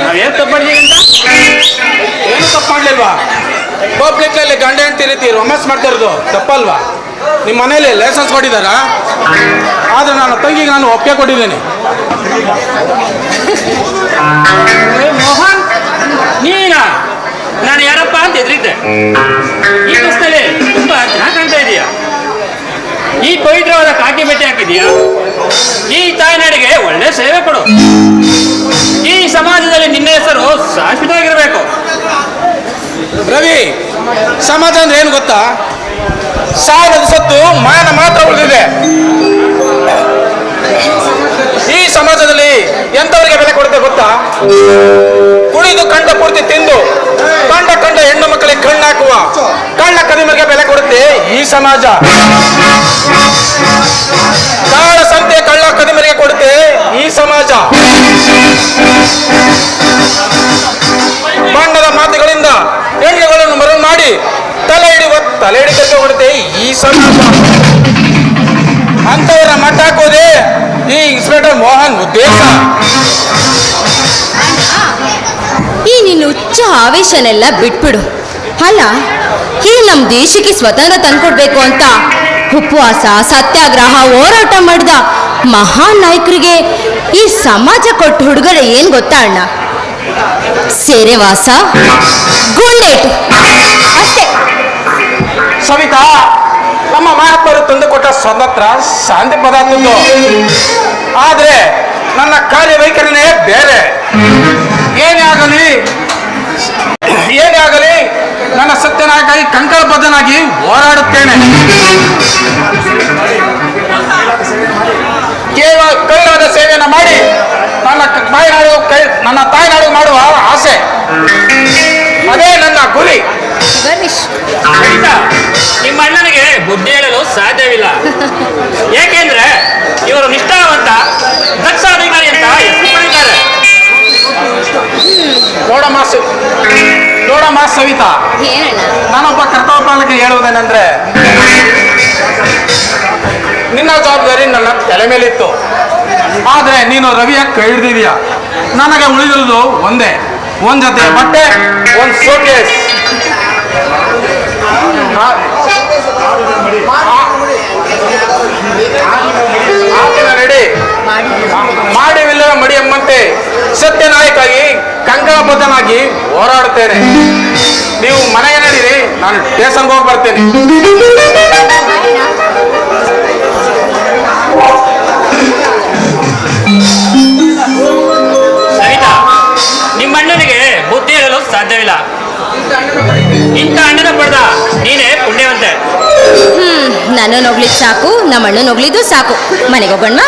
ನಾವೇನು ತಪ್ಪು ಅಂತ? ಏನು ತಪ್ಪು ಮಾಡಲಿಲ್ವಾ? ಪಬ್ಲಿಕಲ್ಲಿ ಗಂಡ ಹೆಂಡತಿ ರೀತಿ ರೊಮ್ಯಾನ್ಸ್ ಮಾಡ್ತಿರೋದು ತಪ್ಪಲ್ವಾ? ನಿಮ್ಮ ಮನೇಲಿ ಲೈಸೆನ್ಸ್ ಕೊಟ್ಟಿದ್ದಾರಾ? ಆದರೆ ನಾನು ತಂಗಿಗೆ ನಾನು ಒಪ್ಪಿಗೆ ಕೊಟ್ಟಿದ್ದೀನಿ. ಮೋಹನ್ ನೀನಾ? ನಾನು ಯಾರಪ್ಪ ಅಂತ ಎದ್ರಿದ್ದೆ ಈ ಬಸ್ನಲ್ಲಿ ತುಂಬ ಚೆನ್ನಾಗಿ ಕಾಣ್ತಾ ಇದೆಯಾ? ಈ ಪವಿತ್ರವಾದ ಕಾಕಿ ಬಟ್ಟೆ ಹಾಕಿದೀಯಾ? ರವಿ ಸಮಾಜ ಅಂದ್ರೆ ಏನು ಗೊತ್ತಾ? ಸಾವಿರದ ಸತ್ತು ಮಾನ ಮಾತ್ರ ಉಳಿದಿದೆ. ಈ ಸಮಾಜದಲ್ಲಿ ಎಂತವರಿಗೆ ಬೆಲೆ ಕೊಡುತ್ತೆ ಗೊತ್ತಾ? ಕುಡಿದು ಕಂಡ ಪೂರ್ತಿ ತಿಂದು, ಕಂಡ ಕಂಡ ಹೆಣ್ಣು ಮಕ್ಕಳಿಗೆ ಕಣ್ಣಾಕುವ ಕಣ್ಣ ಕದಿಮರಿಗೆ ಬೆಲೆ ಕೊಡುತ್ತೆ ಈ ಸಮಾಜ. ಕಾಳ ಸಂತೆ ಕಳ್ಳ ಕದಿಮರಿಗೆ ಕೊಡುತ್ತೆ ಈ ಸಮಾಜ. ತಲೆ ಹಿಡಿಕಕ್ಕೆ ಕೊಡುತ್ತೆ ಈ ಸಮಾಜ ಅಂತವರ ಮಟ್ಟ ಹಾಕೋದೆ ಈ ಇನ್ಸ್ಪೆಕ್ಟರ್ ಮೋಹನ್ ಉದ್ದೇಶ. ಈ ನಿನ್ನ ಹುಚ್ಚ ಆವೇಶನೆಲ್ಲ ಬಿಟ್ಬಿಡು. ಅಲ್ಲ ಈ ನಮ್ಮ ದೇಶಕ್ಕೆ ಸ್ವತಂತ್ರ ತಂದ್ಕೊಡ್ಬೇಕು ಅಂತ ಉಪವಾಸ, ಸತ್ಯಾಗ್ರಹ, ಹೋರಾಟ ಮಾಡಿದ ಮಹಾನ್ ನಾಯಕರಿಗೆ ಈ ಸಮಾಜ ಕೊಟ್ಟ ಹುಡುಗರೆ ಏನ್ ಗೊತ್ತಾ, ಅಣ್ಣ? ಸೇರೆವಾಸ ಗುಂಡೇಟು. ಅಷ್ಟೇ. ಸವಿತಾ, ನಮ್ಮ ಮಹಾತ್ಮರು ತಂದುಕೊಟ್ಟ ಸ್ವತಂತ್ರ, ಶಾಂತಿ ಪದಾರ್ಥದ್ದು. ಆದ್ರೆ ನನ್ನ ಕಾರ್ಯವೈಖರಿನೇ ಬೇರೆ. ಏನೇ ಆಗಲಿ ಏನೇ ಆಗಲಿ, ನನ್ನ ಸತ್ಯನಾಯಕಾಗಿ ಕಂಕಣಬದ್ಧನಾಗಿ ಹೋರಾಡುತ್ತೇನೆ. ಕೇವಲ ಕೈಲಾದ ಸೇವೆಯನ್ನು ಮಾಡಿ, ನನ್ನ ತಾಯ್ನಾಡು ನನ್ನ ತಾಯ್ನಾಡು ನಿಮ್ಮ ಅಣ್ಣನಿಗೆ ಬುದ್ಧಿ ಹೇಳಲು ಸಾಧ್ಯವಿಲ್ಲ. ಏಕೆಂದ್ರೆ ಇವರು ನಿಷ್ಠಾವಂತ ದಕ್ಷ ಅಧಿಕಾರಿ ಅಂತ ಹೆಸರು ಪಡೆದಿದ್ದಾರೆ ನೋಡಮ್ಮ ಸವಿತಾ ಏನಣ್ಣ? ನಾನೊಬ್ಬ ಕರ್ತವ್ಯ ಪಾಲಕ ಹೇಳುವುದೇನೆಂದ್ರೆ ನಿನ್ನ ಜವಾಬ್ದಾರಿ ನನ್ನ ತಲೆ ಮೇಲಿತ್ತು. ಆದ್ರೆ ನೀನು ರವಿಯ ಕೈ ಹಿಡ್ದಿದೀಯ ನನಗೆ ಉಳಿದಿರುವುದು ಒಂದೇ. ಒಂದ್ ಜೊತೆ ಬಟ್ಟೆ ಒಂದ್ ಸೋಕೇಸ್ ರೆಡಿ ಎಂಬಂತೆ ಮಡಿಯಮ್ಮಂತೆ ಸತ್ಯನಾಯಕಾಗಿ ಕಂಕಣಬದ್ಧನಾಗಿ ಹೋರಾಡುತ್ತೇನೆ. ನೀವು ಮನೆಗೆ ನಡೀರಿ ನಾನು ಸ್ಟೇಷನ್ಗೆ ಹೋಗಿ ಬರ್ತೇನೆ. ಸಾಕು ನಮ್ಮ ಅಣ್ಣನ ಸಾಕು ಮನೆಗೆ ಹೋಗೋಣ.